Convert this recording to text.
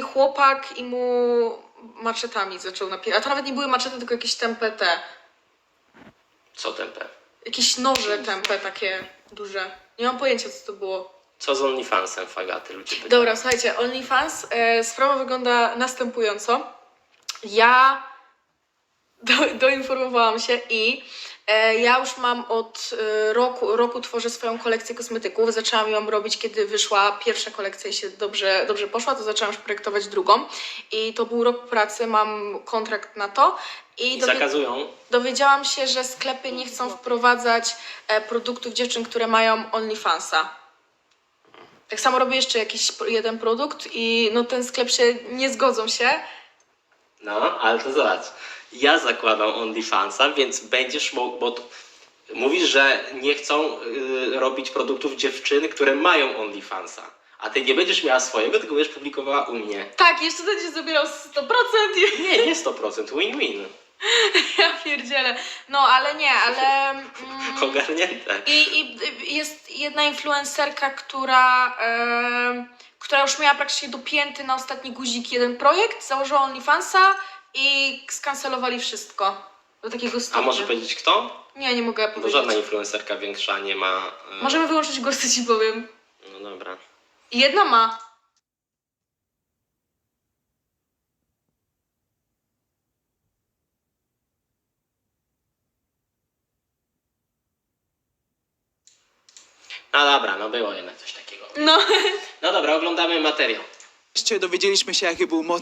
chłopak i mu maczetami zaczął napierać. A to nawet nie były maczety, tylko jakieś tępe te. Co tempę? Jakieś noże tępe takie duże. Nie mam pojęcia, co to było. Co z OnlyFansem, Fagaty? Ludzie pytają. Dobra, słuchajcie, OnlyFans. E, sprawa wygląda następująco. Ja do, doinformowałam się i ja już mam od e, roku, roku tworzę swoją kolekcję kosmetyków. Zaczęłam ją robić, kiedy wyszła pierwsza kolekcja i się dobrze, dobrze poszła, to zaczęłam już projektować drugą. I to był rok pracy, mam kontrakt na to. I zakazują. dowiedziałam się, że sklepy nie chcą wprowadzać e, produktów dziewczyn, które mają OnlyFansa. Tak samo robię jeszcze jakiś jeden produkt i no ten sklep się nie zgodzą się. No, ale to zobacz. Ja zakładam OnlyFansa, więc będziesz mógł, bo mówisz, że nie chcą y, robić produktów dziewczyny, które mają OnlyFansa. A ty nie będziesz miała swojego, tylko będziesz publikowała u mnie. Tak, jeszcze będziesz zabierał 100% i Nie, nie 100%, win-win. ja pierdzielę. No ale nie, ale... Mm, Ogarnięte. I, I jest jedna influencerka, która, em, która już miała praktycznie dopięty na ostatni guzik jeden projekt, założyła OnlyFansa i skancelowali wszystko. Do takiego stopnia. A może powiedzieć kto? Nie, nie mogę Bo powiedzieć. żadna influencerka większa nie ma. y, Możemy wyłączyć głosy, ci powiem. No dobra. Jedna ma. No dobra, no było jednak coś takiego. No. No dobra, oglądamy materiał. Wreszcie dowiedzieliśmy się, jaki był motyw